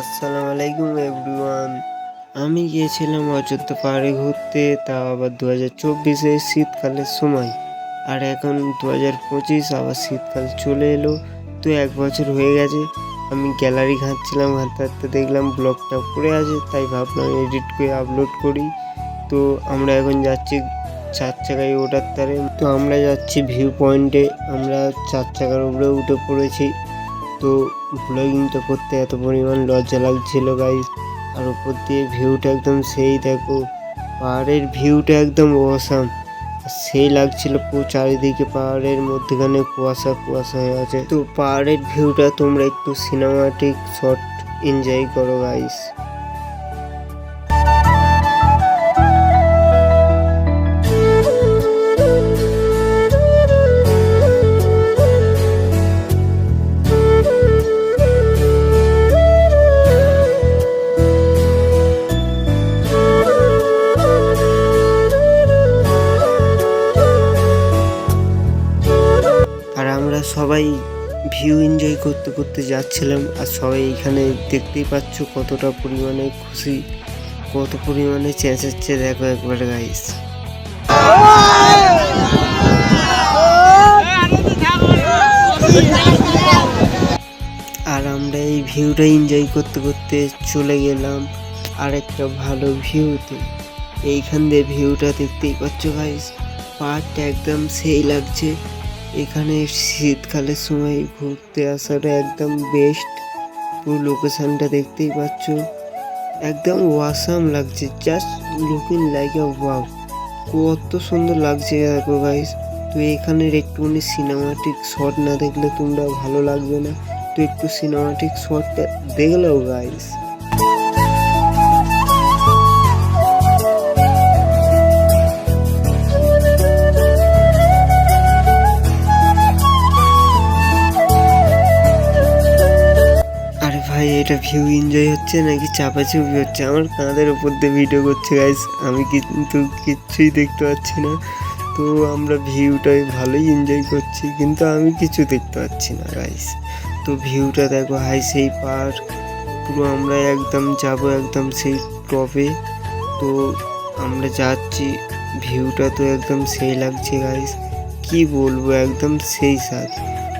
আসসালামু আলাইকুম এভরিওয়ান। আমি গিয়েছিলাম অযোধ্যা পাহাড়ে ঘুরতে তা আবার দু হাজার চব্বিশে শীতকালের সময়। আর এখন দু হাজার পঁচিশ, আবার শীতকাল চলে এলো। তো এক বছর হয়ে গেছে, আমি গ্যালারি ঘাঁটছিলাম, ঘাঁটতে ঘাঁটতে দেখলাম ব্লগটা পড়ে আছে, তাই ভাবলাম এডিট করে আপলোড করি। তো আমরা এখন যাচ্ছি চার চাকায় ওঠার তারে তো আমরা যাচ্ছি ভিউ পয়েন্টে আমরা চার চাকার উপরে উঠে পড়েছি। তো ব্লগিংটা করতে এত পরিমাণ লজ্জা লাগছিল গাইস আর উপর দিয়ে ভিউটা একদম সেই, দেখো। পাহাড়ের ভিউটা একদম অসাম সেই লাগছিল পুরো চারিদিকে পাহাড়ের মধ্যেখানে কুয়াশা কুয়াশা হয়ে আছে। তো পাহাড়ের ভিউটা তোমরা একটু সিনেমাটিক শট এনজয় করো গাইস এনজয় করতে করতে যাচ্ছিলাম আর সবাই এখানে দেখতেই পাচ্ছ কতটা পরিমাণে খুশি, কত পরিমাণে চেঁচাচ্ছে। দেখো একবার গাইস আর আমরা এই ভিউটা এনজয় করতে করতে চলে গেলাম আর একটা ভালো ভিউতে এইখান দিয়ে ভিউটা দেখতেই পাচ্ছ গাইস পাহাড়টা একদম সেই লাগছে। এখানে শীতকালের সময় ঘুরতে আসাটা একদম বেস্ট পুরো লোকেশনটা দেখতেই পাচ্ছ। একদম ওয়াসাম লাগছে। Just looking like a wow কত সুন্দর লাগছে দেখো গাইস তো এখানের একটুখানি সিনেমাটিক শট না দেখলে তোমরা ভালো লাগবে না। তো একটু সিনেমাটিক শটটা দেখলেও গাইস ভিউ এনজয় হচ্ছে নাকি চাপাচুপি হচ্ছে? আমার কাঁধের উপর দিয়ে ভিডিও করছে গাইস আমি কিন্তু কিচ্ছুই দেখতে পাচ্ছি না। তো আমরা ভিউটাই ভালোই এনজয় করছি, কিন্তু আমি কিছু দেখতে পাচ্ছি না গাইস তো ভিউটা দেখো হাই সেই পার্ক পুরো আমরা একদম যাব একদম সেই টপে তো আমরা যাচ্ছি ভিউটা তো একদম সেই লাগছে গাইস কি বলব, একদম সেই স্বাদ।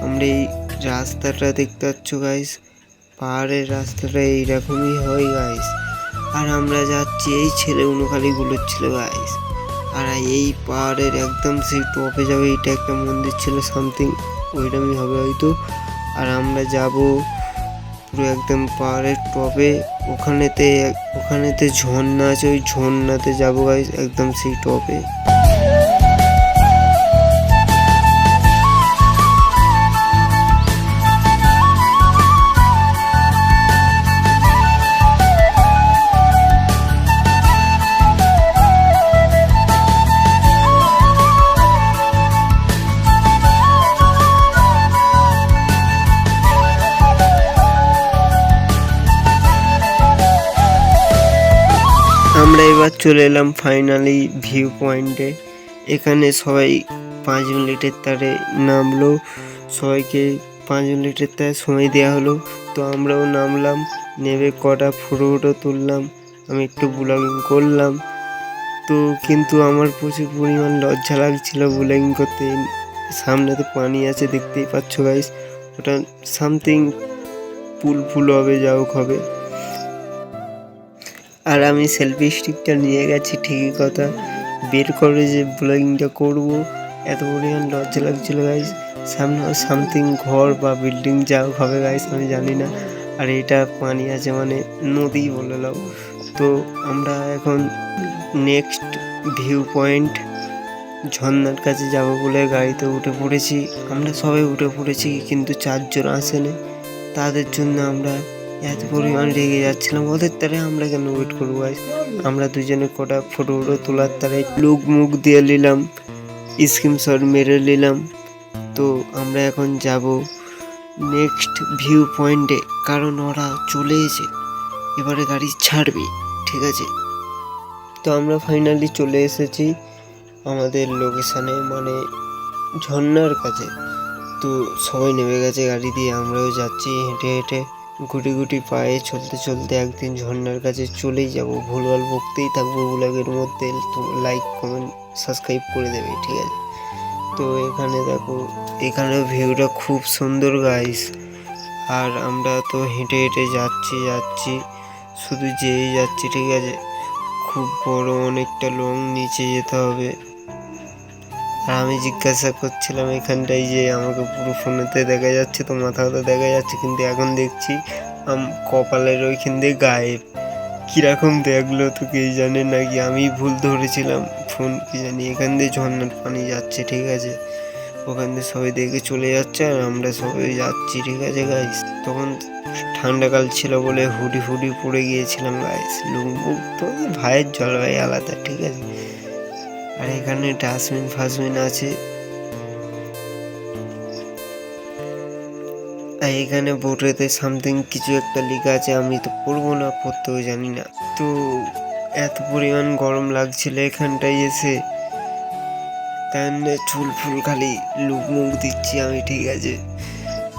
আমরা এই রাস্তাটা দেখতে পাচ্ছ গাইস পাহাড়ের রাস্তাটা এইরকমই হয় গাইস আর আমরা যাচ্ছি এই ছেলে উনুখালি ছিল গাইস আর এই পাহাড়ের একদম সেই টপে যাবে এটা একটা মন্দির ছিল সামথিং ওইরকমই হবে হয়তো। আর আমরা যাব পুরো একদম পাহাড়ের টপে। ওখানেতে ওখানেতে ঝর্ণা আছে, ওই ঝর্ণাতে যাব গাইস একদম সেই টপে। চলে এলাম ফাইনালি ভিউ পয়েন্টে এখানে সবাই পাঁচ মিনিটের তারে নামলো। সবাইকে পাঁচ মিনিটের তারে সময় দেওয়া হলো। তো আমরাও নামলাম, নেমে কটা ফটো ফটো তুললাম। আমি একটু ব্লগিং করলাম। তো কিন্তু আমার প্রচুর পরিমাণ লজ্জা লাগছিল ব্লগিং করতে। সামনেতে পানি আছে, দেখতেই পাচ্ছ গাইস ওটা সামথিং পুল ফুল হবে যা হোক হবে। আর আমি সেলফি স্টিকটা নিয়ে গেছি, ঠিকই কথা। বের করে যে ব্লগিংটা করব, এত পরিমাণ লজ্জা লাগছিল গাইস সামনে সামথিং ঘর বা বিল্ডিং যা হবে গাইস আমি জানি না। আর এটা পানি আছে মানে নদী বলে নাও তো আমরা এখন নেক্সট ভিউ পয়েন্ট ঝর্নার কাছে যাব বলে গাড়িতে উঠে পড়েছি। আমরা সবাই উঠে পড়েছি, কিন্তু চারজন আসেনি। তাদের জন্য আমরা এত পরিমাণ রেগে যাচ্ছিলাম, ওদের তারে আমরা কেন ওয়েট করব আজ আমরা দুজনে কটা ফটো ফটো তোলার তারে লুক মুখ দিয়ে নিলাম স্ক্রিনশট মেরে নিলাম। তো আমরা এখন যাব নেক্সট ভিউ পয়েন্টে কারণ ওরা চলে এসে এবারে গাড়ি ছাড়বে, ঠিক আছে? তো আমরা ফাইনালি চলে এসেছি আমাদের লোকেশানে মানে ঝর্নার কাছে। তো সবাই নেমে গেছে গাড়ি দিয়ে, আমরাও যাচ্ছি হেঁটে হেঁটে। গুটি গুটি পায়ে চলতে চলতে একদিন ঝর্ণার কাছে চলেই যাব। ভুলভাল বকতেই থাকব ব্লগের মধ্যে। লাইক কমেন্ট সাবস্ক্রাইব করে দেবে, ঠিক আছে? তো এখানে দেখো, এখানে ভিউটা খুব সুন্দর গাইস আর আমরা তো হেঁটে হেঁটে যাচ্ছি যাচ্ছি। শুধু যেই যাচ্ছি, ঠিক আছে? খুব বড় অনেকটা লং নিচে যেতে হবে। আর আমি জিজ্ঞাসা করছিলাম এখানটায় যে আমাকে পুরো ফোনেতে দেখা যাচ্ছে, তো মাথা মাথা দেখা যাচ্ছে, কিন্তু এখন দেখছি আম, কপালের ওইখান দিয়ে গায়েব। কীরকম দেখল তো কে জানে, নাকি আমি ভুল ধরেছিলাম? ফোন কি জানি এখান দিয়ে ঝর্নার পানি যাচ্ছে, ঠিক আছে? ওখান দিয়ে সবাই দেখে চলে যাচ্ছে, আর আমরা সবাই যাচ্ছি, ঠিক আছে গাইস তখন ঠান্ডাকাল ছিল বলে হুডি ফুডি পড়ে গিয়েছিলাম গাইস লুকবুক তো ভাইয়ের জলবায়ু আলাদা, ঠিক আছে? আর এখানে ডাস্টবিন ফাস্টবিন আছে। আর এখানে বোর্ডেতে সামথিং কিছু একটা লেখা আছে, আমি তো পড়ব না, পড়তেও জানি না। তো এত পরিমাণ গরম লাগছিল এখানটায় এসে। তার চুল ফুল খালি লুক মুখ দিচ্ছি আমি, ঠিক আছে।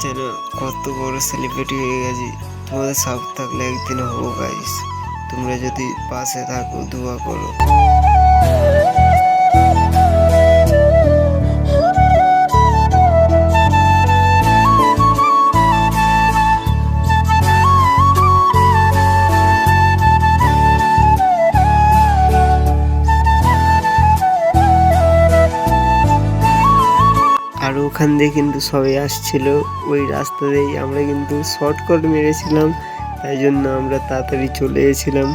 যেন কত বড় সেলিব্রিটি হয়ে গেছি। তোমাদের সাপ থাকলে একদিন হব গাইস তোমরা যদি পাশে থাকো, দোয়া করো। ওখান দিয়ে কিন্তু সবাই আসছিল। ওই রাস্তা দিয়েই আমরা কিন্তু শর্টকাট মেরেছিলাম। তাই জন্য আমরা তাড়াতাড়ি চলে এসেছিলাম।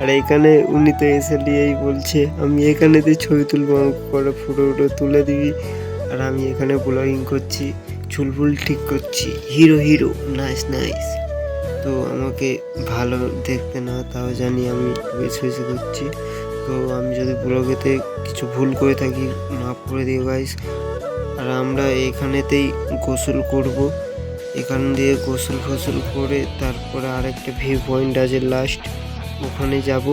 আর এখানে উনি তো এসে দিয়েই বলছে, আমি এখানে দিয়ে ছবি তুলবো, আমাকে করে ফটো ফটো তুলে দিবি। আর আমি এখানে ব্লগিং করছি, চুল ফুল ঠিক করছি। হিরো হিরো নাইস নাইস তো আমাকে ভালো দেখতে না, তাও জানি আমি বেছে বেছে করছি। তো আমি যদি ব্লগেতে কিছু ভুল করে থাকি, মাফ করে দিও গাইস আর আমরা এখানেতেই গোসল করব। এখান দিয়ে গোসল ফসল করে তারপরে আরেকটা ভিউ পয়েন্ট আছে লাস্ট ওখানে যাব।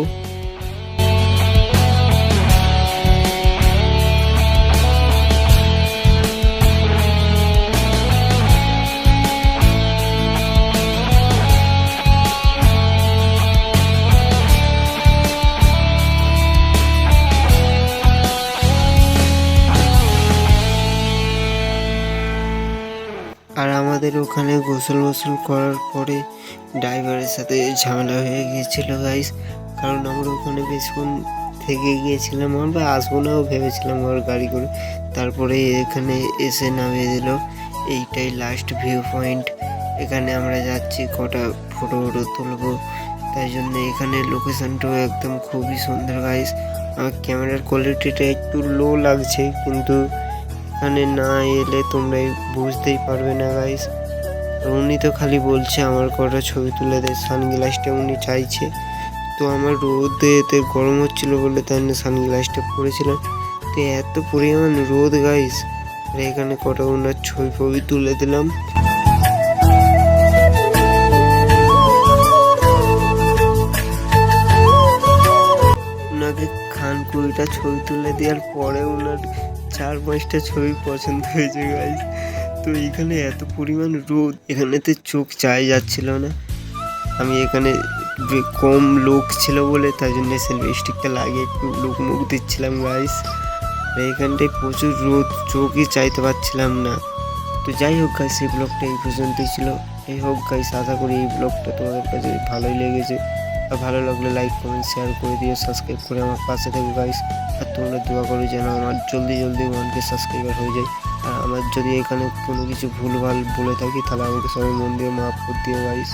আমাদের ওখানে গোসল গোসল করার পরে ড্রাইভারের সাথে ঝামেলা হয়ে গিয়েছিল গাইস কারণ আমরা ওখানে বেশিক্ষণ থেকে গিয়েছিলাম, আমরা আসব নাও ভেবেছিলাম আমার গাড়ি করে। তারপরে এখানে এসে নামিয়ে দিল। এইটাই লাস্ট ভিউ পয়েন্ট এখানে আমরা যাচ্ছি, কটা ফটো ফটো তুলবো। তাই জন্য এখানে লোকেশানটাও একদম খুবই সুন্দর গাইস আমার ক্যামেরার কোয়ালিটিটা একটু লো লাগছে, কিন্তু এখানে না এলে তোমরা বুঝতেই পারবে না গাইস উনি তো খালি বলছে আমার কটা ছবি তুলে দেয়, সানগ্লাসটা উনি চাইছে। তো আমার রোদে এতে গরম হচ্ছিল বলে তাই সানগ্লাসটা পরেছিলাম। তো এত পরিমাণ রোদ গাইস আর এখানে কটা ওনার ছবি ফবি তুলে দিলাম। ওনাকে খান কুড়িটা ছবি তুলে দেওয়ার পরে ওনার চার পাঁচটা ছবি পছন্দ হয়েছে গাইস তো এখানে এত পরিমাণ রোদ, এখানেতে চোখ চাই যাচ্ছিল না। আমি এখানে কম লোক ছিল বলে তাই জন্য সেলফি স্টিকটা লাগিয়ে একটু লোক মুখ দিচ্ছিলাম গাইস এখানটায় প্রচুর রোদ, চোখই চাইতে পারছিলাম না। তো যাই হোক গাইস এই ব্লগটা এই পর্যন্তই ছিল। এই হোক গাইস আশা করি এই ব্লগটা তোমাদের কাছে ভালোই লেগেছে। আর ভালো লাগলে লাইক কমেন্ট শেয়ার করে দিও সাবস্ক্রাইব করে আমার পাশে থেকো গাইস আর তোমরা দোয়া করো যেন আমার জলদি জলদি ওয়ানকে সাবস্ক্রাইবার হয়ে যায়। আর আমার যদি এখানে কোনো কিছু ভুলভাল বলে থাকি, তাহলে আমাকে সবাই মন দিয়ে মাফ করে দিও গাইস